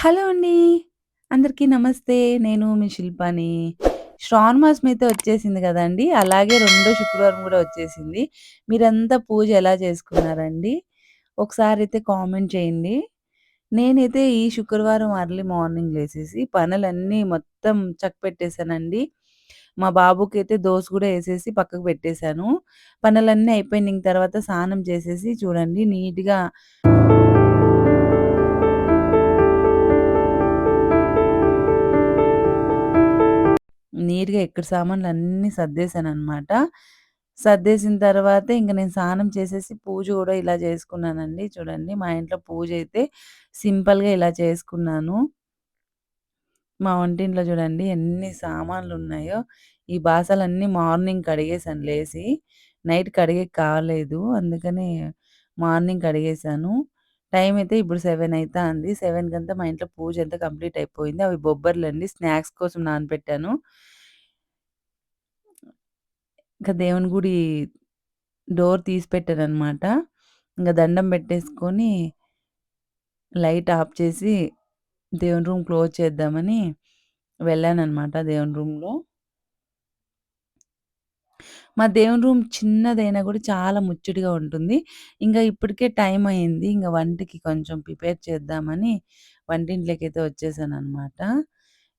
Hello అండి. అందరికీ నమస్తే. నేను మీ శిల్పాని. శ్రావణ మాసం అయితే వచ్చేసింది కదండి అలాగే రెండో శుక్రవారం కూడా వచ్చేసింది. మీరంతా పూజ ఎలా చేసుకున్నారండి? ఒకసారి అయితే కామెంట్ చేయండి. నేనైతే ఈ శుక్రవారం అర్లీ మార్నింగ్ లేసేసి పనులన్నీ మొత్తం చక్కపెట్టేసానండి. మా బాబుకి అయితే దోశ కూడా వేసేసి పక్కకు పెట్టేశాను పనులన్నీ అయిపోయిన తర్వాత స్నానం చేసేసి చూడండి నీట్‌గా నీట్‌గా ఎక్కడ సర్దేశాను అనమాట సర్దేసిన తర్వాత ఇంక నేను స్నానం చేసేసి పూజ కూడా ఇలా చేసుకున్నానండి. చూడండి మా ఇంట్లో పూజ అయితే సింపుల్‌గా ఇలా చేసుకున్నాను. మా వంటింట్లో చూడండి ఎన్ని సామాన్లు ఉన్నాయో ఈ బాసలన్నీ మార్నింగ్ కడిగేసాను లేసి. నైట్ కడిగేకి కాలేదు. అందుకని మార్నింగ్ కడిగేసాను. టైం అయితే ఇప్పుడు సెవెన్ 7 అంది 7 కంతా మా ఇంట్లో పూజ అంతా కంప్లీట్ అయిపోయింది. అవి బొబ్బర్లు అండి స్నాక్స్ కోసం నానబెట్టాను. ఇంకా దేవుని గుడి డోర్ తీసి పెట్టాను అనమాట ఇంకా దండం పెట్టేసుకొని లైట్ ఆఫ్ చేసి దేవుని రూమ్ క్లోజ్ చేద్దామని వెళ్ళాను అనమాట దేవుని రూమ్‌లో. మా దేవుని రూమ్ చిన్నదైనా కూడా చాలా ముచ్చటిగా ఉంటుంది. ఇంకా ఇప్పటికే టైం అయింది. ఇంకా వంటకి కొంచెం ప్రిపేర్ చేద్దామని వంటింట్లోకైతే వచ్చేసాననమాట.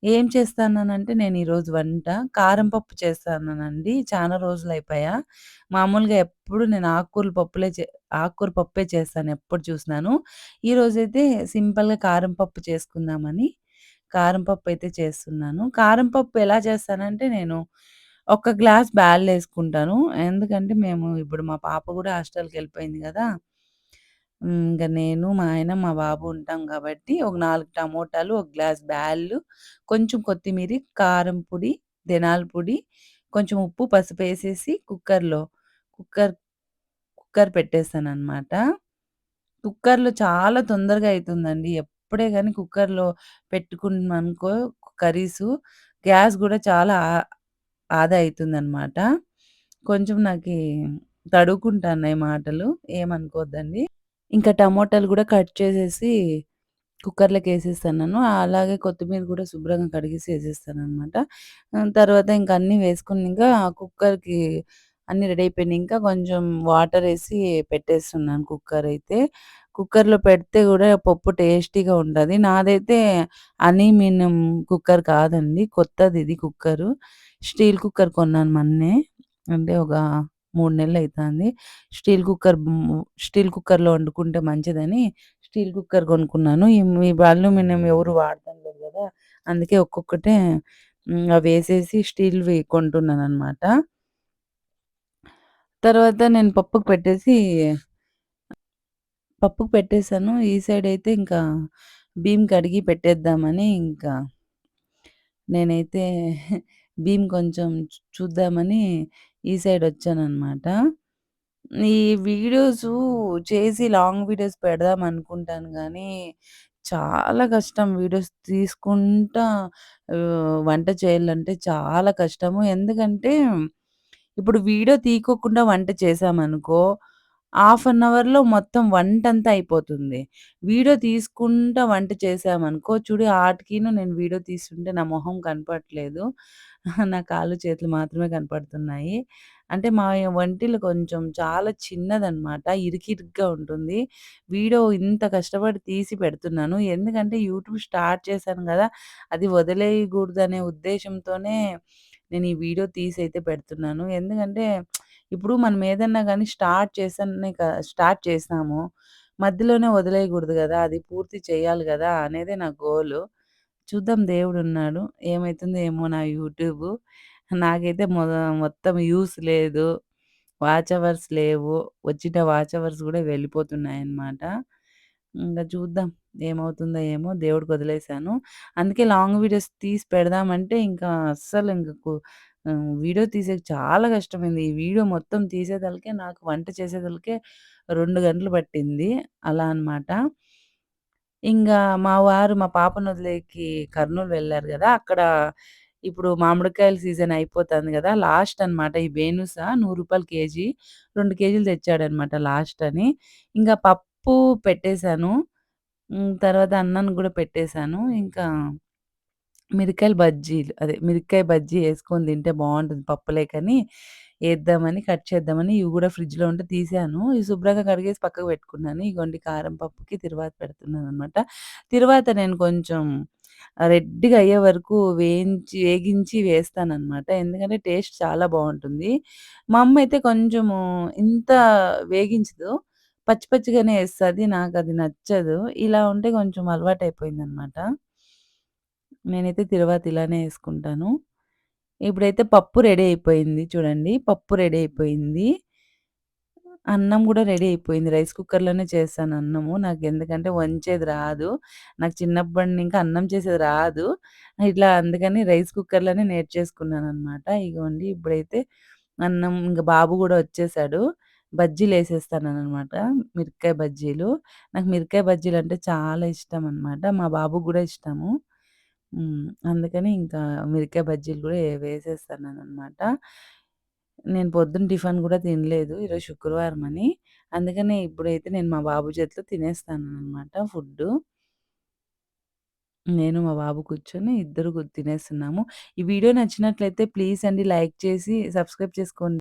ఏం చేస్తానంటే నేను ఈరోజు వంట కారం పప్పు చాలా రోజులు అయిపోయా మామూలుగా ఎప్పుడు నేను ఆకుకూరలు పప్పులే చే ఆకుకూర పప్పే చేస్తాను ఎప్పుడు చూసినాను. ఈరోజైతే సింపుల్‌గా కారం పప్పు చేసుకుందామని కారం పప్పు అయితే చేస్తున్నాను. కారం పప్పు ఎలా చేస్తానంటే నేను ఒక గ్లాస్ బ్యాల్లేసుకుంటాను. ఎందుకంటే మేము ఇప్పుడు మా పాప గూడా హాస్టల్‌కెళ్ళిపోయింది గదా! హ్మ్. ఇంక నేను, మా ఆయన, మా బాబు ఉంటాం గాబట్టి ఒక 4 టమోటాలు, ఒక గ్లాస్ బ్యాళ్ళు, కొంచెం కొత్తిమీరి, కారం పొడి, దినాల పొడి, కొంచెం ఉప్పు, పసుపేసేసి కుక్కర్‌లో కుక్కర్ కుక్కర్ పెట్టేసాననమాట. కుక్కర్‌లో చాలా తొందరగా అయితుందండి. ఎప్పుడే గాని కుక్కర్‌లో పెట్టుకున్నామనుకో కర్రీసు గ్యాస్ గూడా చాలా ఆ ఆదా అయితుందనమాట. కొంచెం నాకు తడువుకుంటాన్నాయి మాటలు. ఏమనుకోద్దండి. ఇంకా టమోటాలు కూడా కట్ చేసేసి కుక్కర్లోకి వేసేస్తాను అలాగే కొత్తిమీర కూడా శుభ్రంగా కడిగేసి వేసేస్తాను అనమాట తర్వాత ఇంక అన్నీ ఆ కుక్కర్‌కి అన్నీ రెడీ అయిపోయినింక కొంచెం వాటర్ వేసి పెట్టేస్తున్నాను కుక్కర్ అయితే కుక్కర్‌లో పెడితే కూడా పప్పు టేస్టీగా ఉంటుంది నాదైతే అల్యూమినియం కుక్కర్ కాదండి. కొత్తది ఇది కుక్కరు. స్టీల్ కుక్కర్ కొన్నాను మొన్నే. అంటే ఒక మూడు నెలలు అవుతుంది స్టీల్ కుక్కర్ స్టీల్ కుక్కర్‌లో వండుకుంటే మంచిదని స్టీల్ కుక్కర్ కొనుక్కున్నాను. ఈ ఈ అల్యూమినియం ఎవరు వాడతాం లేదు కదా అందుకే ఒక్కొక్కటే అవి వేసేసి స్టీల్‌వి కొంటున్నాననమాట. తర్వాత నేను పప్పుకు పెట్టేసి పప్పుకు పెట్టేసాను. ఈ సైడ్ అయితే ఇంకా బియ్యం కడిగి పెట్టేద్దామని ఇంకా నేనైతే భీమ్ కొంచెం చూద్దామని ఈ సైడ్ సైడొచ్చాననమాట. ఈ వీడియోస్ చేసి లాంగ్ వీడియోస్ పెడదాం అనుకుంటాను గానీ, చాలా కష్టం వీడియోస్ తీసుకుంటా ఆహ్, వంట చేయాలంటే చాలా కష్టము. ఎందుకంటే, ఇప్పుడు వీడియో తీయకోకుండా వంట చేశామనుకో, హాఫ్ అన్ అవర్‌లో మొత్తం వంటంతా అయిపోతుంది. వీడియో తీసుకుంటా వంట చేశామనుకో, చూడు ఆటికిను నేను వీడియో తీస్తుంటే నా మొహం కనపడట్లేదు. నా కాళ్ళు, చేతులు మాత్రమే కనపడుతున్నాయి. అంటే మా వంటిల్లు కొంచెం చాలా చిన్నదనమాట. ఇరుకిరుగ్గా ఉంటుంది. వీడియో ఇంత కష్టపడి తీసి పెడుతున్నాను. ఎందుకంటే యూట్యూబ్ స్టార్ట్ చేశాను గదా! అది వదిలేయగూడదనే ఉద్దేశంతోనే నేను ఈ వీడియో తీసైతే పెడుతున్నాను. ఎందుకంటే ఇప్పుడు మనం ఏదన్నా కానీ స్టార్ట్ చేసానే క స్టార్ట్ చేసాము మధ్యలోనే వదిలేయకూడదు కదా అది పూర్తి చేయాలి కదా అనేదే నా గోలు. చూద్దాం దేవుడు ఉన్నాడు ఏమవుతుందో ఏమో నా యూట్యూబ్ నాకైతే మొ మొత్తం యూస్ లేదు. వాచ్ అవర్స్ లేవు. వచ్చిన వాచ్ అవర్స్ వెళ్ళిపోతున్నాయి అన్నమాట ఇంకా చూద్దాం ఏమవుతుందో ఏమో దేవుడికి వదిలేసాను. అందుకే లాంగ్ వీడియోస్ తీసి పెడదామంటే ఇంకా అస్సలు ఇంక వీడియో తీసేకి చాలా కష్టమైంది. ఈ వీడియో మొత్తం తీసేదలకే నాకు వంట చేసేదలకే 2 గంటలు పట్టింది. అలా అనమాట. ఇంగా మా వారు మా పాపను వదిలేకి కర్నూలు వెళ్ళారు గదా! అక్కడ ఇప్పుడు మామిడికాయల సీజన్ అయిపోతాంది గదా! లాస్ట్ అనమాట. ఈ బేనుస రూ. 100 కేజీ. 2 కేజీలు తెచ్చాడనమాట లాస్ట్ అని. ఇంగా పప్పు పెట్టేశాను హ్మ్. తర్వాత అన్నాన్ని గూడా పెట్టేశాను ఇంకా మిరపకాయలు బజ్జీలు అదే మిరపకాయ బజ్జీ యేసుకొని తింటే బావుంటుంది పప్పులేకని వేద్దామని కట్ చేద్దామని ఇవి గూడా ఫ్రిడ్జ్‌లో ఉంటే తీశాను. ఇవి శుభ్రంగా కడిగేసి పక్కకు పెట్టుకున్నాను. ఇగోండి కారం పప్పుకి తిరువాత పెడుతున్నాననమాట. తిరువాత నేను కొంచెం రెడ్‌గా అయ్యే వరకు వేయించి వేగించి వేస్తాననమాట. ఎందుకంటే టేస్ట్ చాలా బావుంటుంది. మా అమ్మయితే కొంచెము ఇంత వేగించదు. పచ్చి పచ్చిగానే ఏస్తది. నాకది నచ్చదు. ఇలా ఉంటే కొంచెం అలవాటయిపోయిందనమాట. నేనైతే తిరువాత ఇలానే వేసుకుంటాను ఇప్పుడైతే పప్పు రెడీ అయిపోయింది చూడండి. పప్పు రెడీ అయిపోయింది. అన్నం కూడా రెడీ అయిపోయింది. రైస్ కుక్కర్‌లోనే చేస్తాను అన్నము. నాకెందుకంటే వంచేది రాదు. నాకు చిన్నప్పటి నుంచి అన్నం చేసేది రాదు. ఇట్లా అందుకని రైస్ కుక్కర్‌లోనే నేర్చేసుకున్నాను అనమాట ఇగోండి ఇప్పుడైతే అన్నం ఇంకా బాబు కూడా వచ్చేసాడు. బజ్జీలు వేసేస్తాను అనమాట మిరకాయ బజ్జీలు. నాకు మిరకాయ బజ్జీలు అంటే చాలా ఇష్టం అనమాట మా బాబుకు కూడా ఇష్టము. హ్మ్. అందుకని ఇంకా మిరపకాయ బజ్జీలు గూడా వేసేస్తాననమాట. నేను పొద్దున టిఫిన్ గూడా తినలేదు. ఈరోజు శుక్రవారం అని. అందుకనే ఇప్పుడైతే నేను మా బాబు చేతిలో తినేస్తాననమాట ఫుడ్డు. నేను మా బాబు కూర్చొని ఇద్దరు గు తినేస్తున్నాము. ఈ వీడియో నచ్చినట్లయితే ప్లీజ్ అండి లైక్ చేసి సబ్స్క్రైబ్ చేసుకోండి.